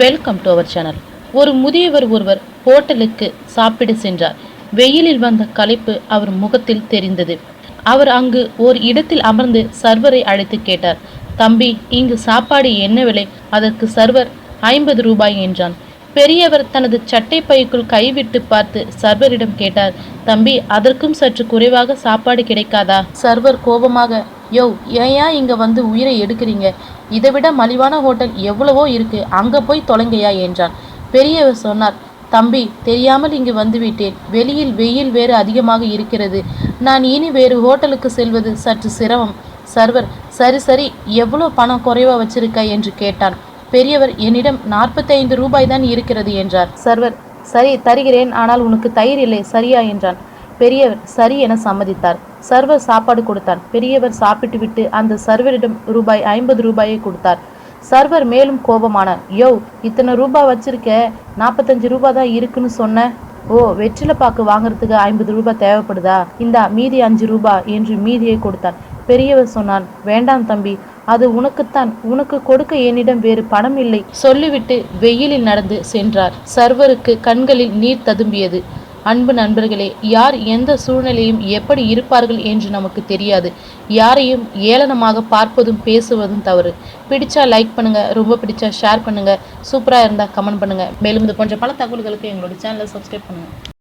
Welcome to our channel ஒரு முதியவர் ஒருவர் ஹோட்டலுக்கு சாப்பிட சென்றார். வெயிலில் வந்த களைப்பு அவர் முகத்தில் தெரிந்தது. அவர் அங்கு ஒரு இடத்தில் அமர்ந்து சர்வரை அழைத்து கேட்டார். தம்பி இங்கு சாப்பாடு என்ன விலை? அதற்கு சர்வர் ஐம்பது ரூபாய் என்றான். பெரியவர் தனது சட்டை பைக்குள் கைவிட்டு பார்த்து சர்வரிடம் கேட்டார். தம்பி அதற்கும் சற்று குறைவாக சாப்பாடு கிடைக்காதா? சர்வர் கோபமாக யோ ஏயா இங்கே வந்து உயிரை எடுக்கிறீங்க? இதை விட மலிவான ஹோட்டல் எவ்வளவோ இருக்கு. அங்கே போய் தொலைங்கயா என்றான். பெரியவர் சொன்னார் தம்பி தெரியாமல் இங்கு வந்துவிட்டேன். வெளியில் வெயில் வேறு அதிகமாக இருக்கிறது. நான் இனி வேறு ஹோட்டலுக்கு செல்வது சற்று சிரமம். சர்வர் சரி சரி எவ்வளோ பணம் குறைவா வச்சிருக்க? என்று கேட்டான். பெரியவர் என்னிடம் நாற்பத்தைந்து ரூபாய் தான் இருக்கிறது என்றார். சர்வர் சரி தருகிறேன். ஆனால் உனக்கு தயிர் இல்லை. சரியா? என்றான். பெரியவர் சரி என சம்மதித்தார். சர்வர் சாப்பாடு கொடுத்தார் பெரியவர் சாப்பிட்டு விட்டு அந்த சர்வரிடம் ரூபாய் ஐம்பது ரூபாயை கொடுத்தார். சர்வர் மேலும் கோபமானார். யோ இத்தனை ரூபாய் வச்சிருக்க? நாற்பத்தஞ்சு ரூபாய் தான் இருக்குன்னு சொன்ன? ஓ வெற்றில பாக்கு வாங்குறதுக்கு ஐம்பது ரூபாய் தேவைப்படுதா? இந்தா மீதி அஞ்சு ரூபாய் என்று மீதியை கொடுத்தான். பெரியவர் சொன்னான் வேண்டாம் தம்பி அது உனக்குத்தான். உனக்கு கொடுக்க என்னிடம் வேறு பணம் இல்லை. சொல்லிவிட்டு வெயிலில் நடந்து சென்றார். சர்வருக்கு கண்களில் நீர் ததும்பியது. அன்பு நண்பர்களே யார் எந்த சூழ்நிலையும் எப்படி இருப்பார்கள் என்று நமக்கு தெரியாது. யாரையும் ஏளனமாக பார்ப்பதும் பேசுவதும் தவறு. பிடிச்சா லைக் பண்ணுங்க ரொம்ப பிடிச்சா ஷேர் பண்ணுங்க சூப்பராக இருந்தால் கமெண்ட் பண்ணுங்க. மேலும் இது போன்ற பல தகவல்களுக்கு எங்களோட சேனலை சப்ஸ்கிரைப் பண்ணுங்க.